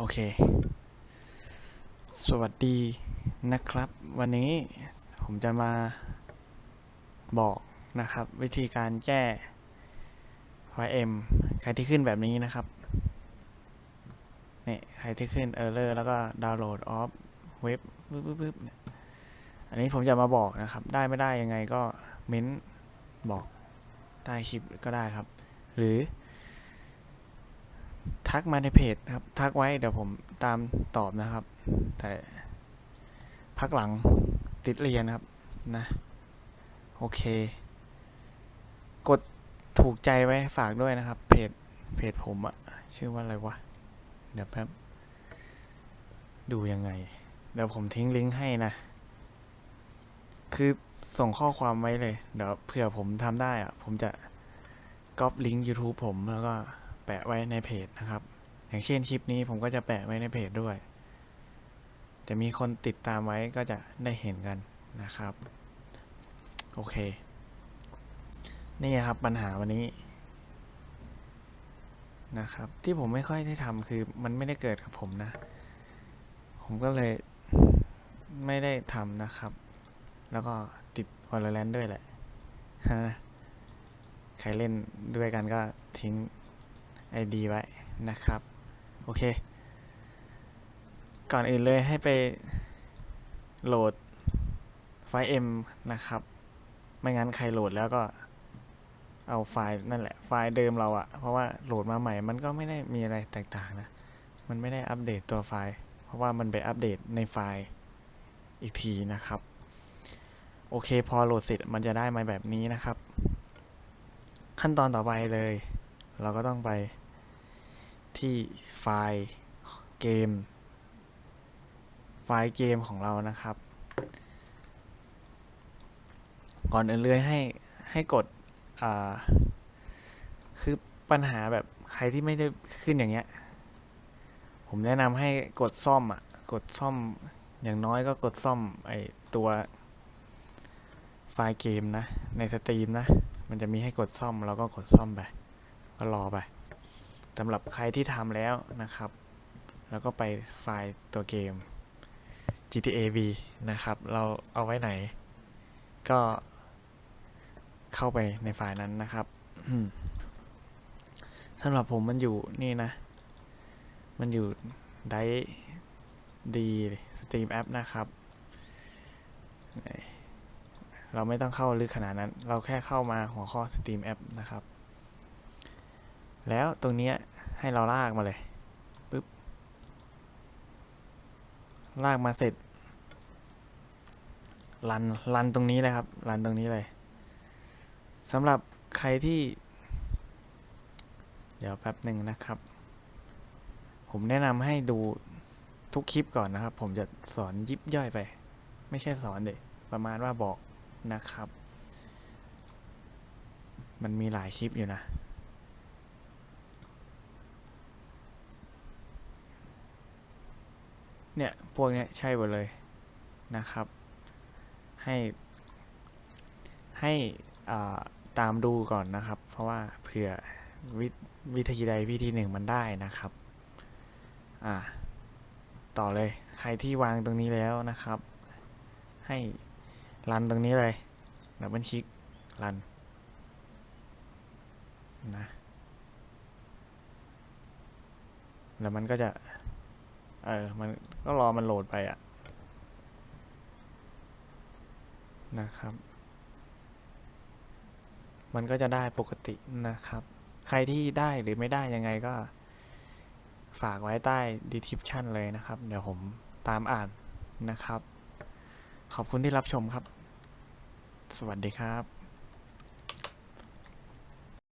โอเค สวัสดีนะครับ วันนี้ผมจะมาบอกนะครับ วิธีการแก้ YM ใครที่ขึ้นแบบนี้นะครับเนี่ยใครที่ขึ้น Error แล้วก็ดาวน์โหลดออฟเว็บปึ๊บปึ๊บปึ๊บเนี่ยอันนี้ผมจะมาบอกนะครับ ได้ไม่ได้ยังไงก็เม้นบอกใต้คลิปก็ได้ครับ หรือ ทักมาในเพจครับ ทักไว้เดี๋ยวผมตามตอบนะครับ แต่พักหลังติดเรียนครับนะ โอเค กดถูกใจไว้ฝากด้วยนะครับ เพจเพจผมอะชื่อว่าอะไรวะ เดี๋ยวแป๊บ ดูยังไง เดี๋ยวผมทิ้งลิงก์ให้นะ คือส่งข้อความไว้เลย เดี๋ยวเผื่อผมทำได้อะผมจะก๊อปลิงก์ YouTube ผมแล้วก็ แปะไว้ในเพจนะครับ อย่างเช่นคลิปนี้ผมก็จะแปะไว้ในเพจด้วย จะมีคนติดตามไว้ก็จะได้เห็นกันนะครับ โอเค นี่ครับปัญหาวันนี้นะครับ ที่ผมไม่ค่อยได้ทำคือมันไม่ได้เกิดกับผมนะ ผมก็เลยไม่ได้ทำนะครับ แล้วก็ติด Valorant ด้วยแหละฮะใครเล่นด้วยกันก็ทิ้ง ID ไว้นะครับ โอเค ก่อนอื่นเลยให้ไปโหลดไฟล์ M นะครับ ไม่งั้นใครโหลดแล้วก็เอาไฟล์นั่นแหละ ไฟล์เดิมเราอะเพราะว่าโหลดมาใหม่มันก็ไม่ได้มีอะไรแตกต่างนะ มันไม่ได้อัปเดตตัวไฟล์ เพราะว่ามันไปอัปเดตในไฟล์อีกทีนะครับ โอเคพอโหลดเสร็จมันจะได้มาแบบนี้นะครับ ขั้นตอนต่อไปเลย เราก็ต้องไปที่ไฟล์เกม ไฟล์เกมของเรานะครับ ก่อนอื่นเลยให้ให้กดคือปัญหาแบบใครที่ไม่ได้ขึ้นอย่างเงี้ย ผมแนะนำให้กดซ่อมอะ กดซ่อมอย่างน้อยก็กดซ่อมไอตัวไฟล์เกมนะ ในสตรีมนะ มันจะมีให้กดซ่อมเราก็กดซ่อมไป ก็รอไปสำหรับใครที่ทำแล้วนะครับ แล้วก็ไปไฟล์ตัวเกม GTA V นะครับ เราเอาไว้ไหน ก็เข้าไปในไฟล์นั้นนะครับสำหรับผมมันอยู่นี่นะ มันอยู่ได้ดีสตรีมแอปนะครับ เราไม่ต้องเข้าลึกขนาดนั้น เราแค่เข้ามาหัวข้อสตรีมแอปนะครับ แล้วตรงนี้ให้เราลากมาเลยปึ๊บลากมาเสร็จรันรันตรงนี้เลยครับรันตรงนี้เลยสำหรับใครที่ เดี๋ยวแป๊บหนึ่งนะครับ ผมแนะนำให้ดูทุกคลิปก่อนนะครับ ผมจะสอนยิบย่อยไป ไม่ใช่สอนเด็ประมาณว่าบอกนะครับ มันมีหลายคลิปอยู่นะ เนี่ย พวกเนี้ยใช่หมดเลยนะครับ ให้ ให้อ่าตามดูก่อนนะครับ เพราะว่าเผื่อววิธีใดวิธีหนึ่งมันได้นะครับ อ่า ต่อเลย ใครที่วางตรงนี้แล้วนะครับ ให้รันตรงนี้เลยดับเบิลคลิกรันนะ แล้วมันก็จะ เออ มันก็รอมันโหลดไปอะนะครับ มันก็จะได้ปกตินะครับ ใครที่ได้หรือไม่ได้ยังไงก็ ฝากไว้ใต้ description เลยนะครับ เดี๋ยวผมตามอ่านนะครับ ขอบคุณที่รับชมครับ สวัสดีครับ